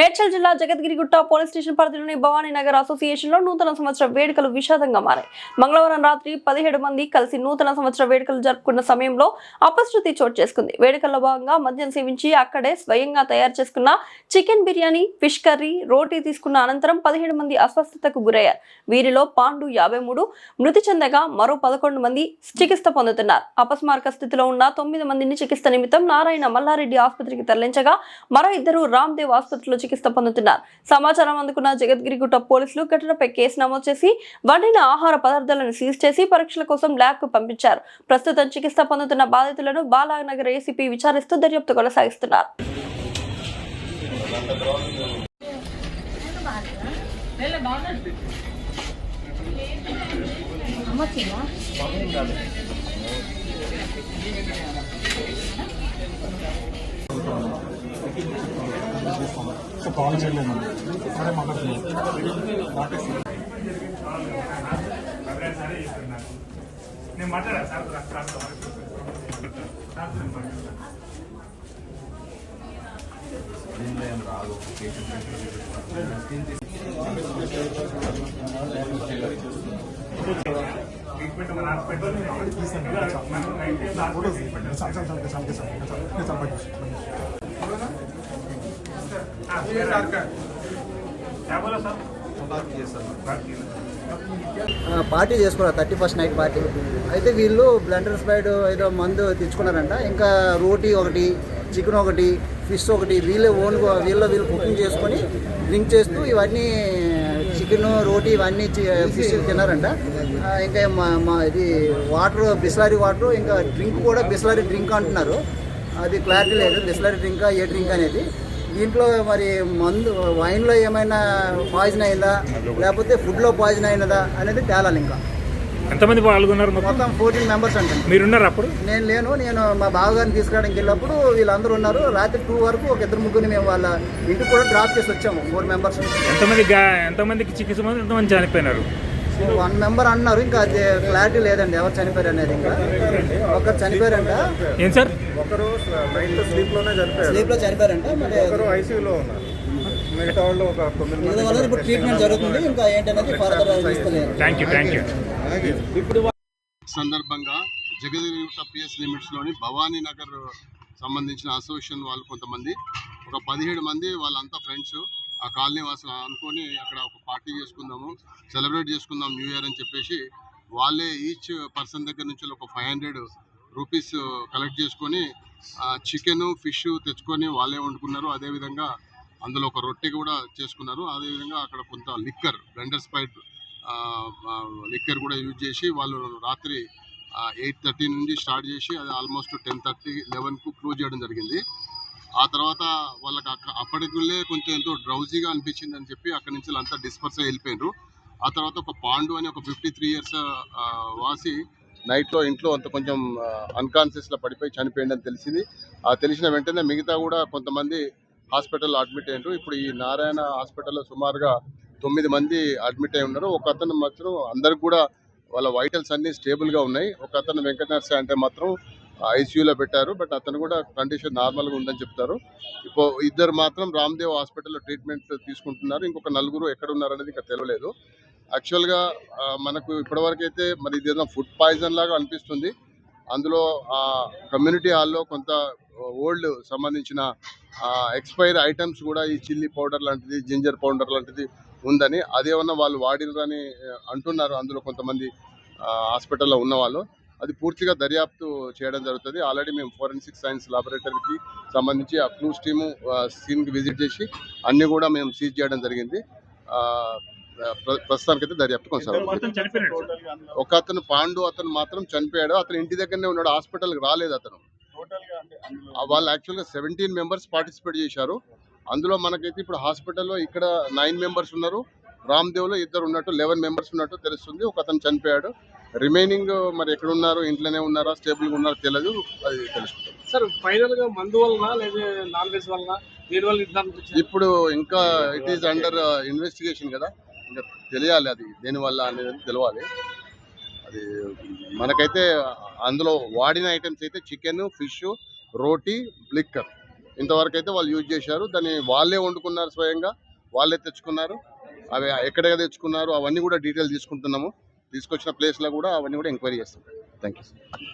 మేడ్చల్ జిల్లా Jagadgirigutta police station పరిధిలోని భవానీ నగర్ అసోసియేషన్లో నూతన సంవత్సర వేడుకలు విషాదంగా మారాయి. మంగళవారం రాత్రి పదిహేడు మంది కలిసి నూతన సంవత్సర వేడుకలు జరుపుకున్న సమయంలో అపశృతి చోటు చేసుకుంది. వేడుకల్లో భాగంగా మద్యం సేవించి అక్కడే స్వయంగా తయారు చేసుకున్న చికెన్ బిర్యానీ ఫిష్ కర్రీ రోటీ తీసుకున్న అనంతరం పదిహేడు మంది అస్వస్థతకు గురయ్యారు. వీరిలో పాండు యాభై మూడు మృతి చెందగా మరో పదకొండు మంది చికిత్స పొందుతున్నారు. అపస్మారక స్థితిలో ఉన్న తొమ్మిది మందిని చికిత్స నిమిత్తం నారాయణ మల్లారెడ్డి ఆసుపత్రికి తరలించగా మరో ఇద్దరు రామ్దేవ్ ఆసుపత్రిలో చికిత్స పొందుతున్నారు. సమాచారం అందుకున్న జగద్గిరిగుట్ట పోలీసులు ఘటనపై కేసు నమోదు చేసి వండిన ఆహార పదార్థాలను సీజ్ చేసి పరీక్షల కోసం ల్యాబ్కు పంపించారు. ప్రస్తుతం చికిత్స పొందుతున్న బాధితులను బాలానగర్ ఏసీపీ విచారిస్తూ దర్యాప్తు కొనసాగిస్తున్నారు. సో కాల్ చేయలేదు అదే మాట్లాడుతున్నాను నేను మాట్లాడా సార్ సార్ ట్రీట్మెంట్ మన హాస్పిటల్ పార్టీ చేసుకున్నారు థర్టీ ఫస్ట్ నైట్ పార్టీ. అయితే వీళ్ళు బ్లండర్ స్పైడ్ ఏదో మందు తెచ్చుకున్నారంట. ఇంకా రోటీ ఒకటి చికెన్ ఒకటి ఫిష్ ఒకటి వీళ్ళే ఓన్ వీళ్ళ వీళ్ళు కుకింగ్ చేసుకొని డ్రింక్ చేస్తూ ఇవన్నీ చికెన్ రోటీ ఇవన్నీ ఫిష్ తిన్నారంట. ఇంకా మా మా ఇది వాటర్ బిస్లరీ వాటర్ ఇంకా డ్రింక్ కూడా బిస్లరీ డ్రింక్ అంటున్నారు. అది క్లారిటీ లేదు. బిస్లరీ డ్రింక్ ఏ డ్రింక్ అనేది. దీంట్లో మరి మందు వైన్లో ఏమైనా పాయిజన్ అయిందా? లేకపోతే ఫుడ్లో పాయిజన్ అయినదా? అనేది తేలాలి ఇంకా. ఎంతమంది పాల్గొన్నారు మొత్తం? ఫోర్టీన్ మెంబర్స్ అంటాను మీరున్నారు అప్పుడు? నేను లేను నేను మా బావగారిని తీసుకురావడానికి వెళ్ళినప్పుడు వీళ్ళందరూ ఉన్నారు. రాత్రి టూ వరకు ఒక ఇద్దరు ముగ్గురిని మేము వాళ్ళ ఇంటికి కూడా డ్రాప్ చేసి వచ్చాము ఫోర్ మెంబర్స్ ఎంతమంది ఎంతమందికి చికిత్స ఎంతమంది చనిపోయినారు? వన్ మెంబర్ అన్నారు ఇంకా అది క్లారిటీ లేదండి ఎవరు చనిపోయారు అనేది ఇంకా. ఒకరు చనిపోయారంట. ఏం సార్? ఒకరు నైట్ స్లీప్లోనే చనిపోయారు. స్లీప్లో చనిపోయారంట మరి ఒకరు ఐసీయూలో ఉన్నారు. మిగతా వాళ్ళు ఒక తొమ్మిది వాళ్ళు ఇప్పుడు ట్రీట్మెంట్ జరుగుతుంది ఇంకా ఏంటనేది further thank you thank you సందర్భంగా జగదిగుట్ట పిఎస్ లిమిట్స్లోని భవానీ నగర్ సంబంధించిన అసోసియేషన్ వాళ్ళు కొంతమంది ఒక పదిహేడు మంది వాళ్ళంతా ఫ్రెండ్స్ ఆ కాలనీ వాసులు అనుకొని అక్కడ ఒక పార్టీ చేసుకుందాము సెలబ్రేట్ చేసుకుందాం న్యూ ఇయర్ అని చెప్పేసి వాళ్ళే ఈచ్ పర్సన్ దగ్గర నుంచి ఒక ఫైవ్ హండ్రెడ్ రూపీస్ కలెక్ట్ చేసుకొని చికెను ఫిష్ తెచ్చుకొని వాళ్ళే వండుకున్నారు. అదేవిధంగా అందులో ఒక రొట్టె కూడా చేసుకున్నారు. అదేవిధంగా అక్కడ కొంత లిక్కర్ బ్లెండర్ స్పైట్ లిక్కర్ కూడా యూజ్ చేసి వాళ్ళు రాత్రి ఎయిట్ థర్టీ నుంచి స్టార్ట్ చేసి అది ఆల్మోస్ట్ టెన్ థర్టీ లెవెన్కు క్లోజ్ చేయడం జరిగింది. ఆ తర్వాత వాళ్ళకి అక్క అప్పటికుల్లే కొంచెం ఎంతో డ్రౌజీగా అనిపించింది అని చెప్పి అక్కడి నుంచి అంతా డిస్పర్స్ వెళ్ళిపోయినారు ఆ తర్వాత ఒక పాండు అని ఒక ఫిఫ్టీ త్రీ ఇయర్స్ వాసి నైట్లో ఇంట్లో అంత కొంచెం అన్కాన్షియస్లో పడిపోయి చనిపోయిందని తెలిసింది. ఆ తెలిసిన వెంటనే మిగతా కూడా కొంతమంది హాస్పిటల్లో అడ్మిట్ అయ్యారు ఇప్పుడు ఈ నారాయణ హాస్పిటల్లో సుమారుగా తొమ్మిది మంది అడ్మిట్ అయి ఉన్నారు. ఒక అతను మాత్రం అందరికి కూడా వాళ్ళ వైటల్స్ అన్ని స్టేబుల్గా ఉన్నాయి. ఒక అతను వెంకట నర్సే అంటే మాత్రం ఐసీయూలో పెట్టారు బట్ అతను కూడా కండిషన్ నార్మల్గా ఉందని చెప్తారు. ఇప్పుడు ఇద్దరు మాత్రం రామ్దేవ్ హాస్పిటల్లో ట్రీట్మెంట్ తీసుకుంటున్నారు. ఇంకొక నలుగురు ఎక్కడ ఉన్నారనేది ఇంకా తెలియలేదు యాక్చువల్గా మనకు ఇప్పటివరకు అయితే మరి ఇది ఏదైనా ఫుడ్ పాయిజన్ లాగా అనిపిస్తుంది. అందులో ఆ కమ్యూనిటీ హాల్లో కొంత ఓల్డ్ సంబంధించిన ఎక్స్పైర్ ఐటమ్స్ కూడా ఈ చిల్లీ పౌడర్ లాంటిది జింజర్ పౌడర్ లాంటిది ఉందని అదేమన్నా వాళ్ళు వాడినరని అంటున్నారు అందులో కొంతమంది ఆ, హాస్పిటల్లో ఉన్న వాళ్ళు అది పూర్తిగా దర్యాప్తు చేయడం జరుగుతుంది. ఆల్రెడీ మేము ఫోరెన్సిక్ సైన్స్ లాబొరేటరీకి సంబంధించి ఆ క్లూస్ టీము సీన్కి విజిట్ చేసి అన్ని కూడా మేము సీజ్ చేయడం జరిగింది. ప్రస్తుతానికైతే దర్యాప్తు కొనసాగుతుంది. ఒక అతను పాండు అతను మాత్రం చనిపోయాడు. అతను ఇంటి దగ్గరనే ఉన్నాడు. హాస్పిటల్కి రాలేదు అతను. ఆ వాళ్ళు యాక్చువల్గా సెవెంటీన్ మెంబర్స్ పార్టిసిపేట్ చేశారు. అందులో మనకైతే ఇప్పుడు హాస్పిటల్లో ఇక్కడ నైన్ మెంబర్స్ ఉన్నారు. రామ్దేవ్లో ఇద్దరు ఉన్నట్టు లెవెన్ మెంబర్స్ ఉన్నట్టు తెలుస్తుంది. ఒక అతను చనిపోయాడు. రిమైనింగ్ మరి ఎక్కడ ఉన్నారు ఇంట్లోనే ఉన్నారా స్టేబుల్గా ఉన్నారో తెలియదు అది తెలుసుకుంటాం సార్ ఫైనల్గా మందు వలన లేదా నాన్ వెజ్ వలన ఇప్పుడు ఇంకా ఇట్ ఈస్ అండర్ ఇన్వెస్టిగేషన్ కదా. ఇంకా తెలియాలి అది దేనివల్ల అనేది తెలియాలి అది మనకైతే అందులో వాడిన ఐటమ్స్ అయితే చికెన్ ఫిష్ రోటీ లిక్కర్ ఇంతవరకు అయితే వాళ్ళు యూజ్ చేశారు. దాన్ని వాళ్ళే వండుకున్నారు స్వయంగా. వాళ్ళే తెచ్చుకున్నారు. అవి ఎక్కడ తెచ్చుకున్నారు అవన్నీ కూడా డీటెయిల్ తీసుకుంటున్నాము. తీసుకొచ్చిన ప్లేస్లో కూడా అవన్నీ కూడా ఎంక్వైరీ చేస్తాం. Thank you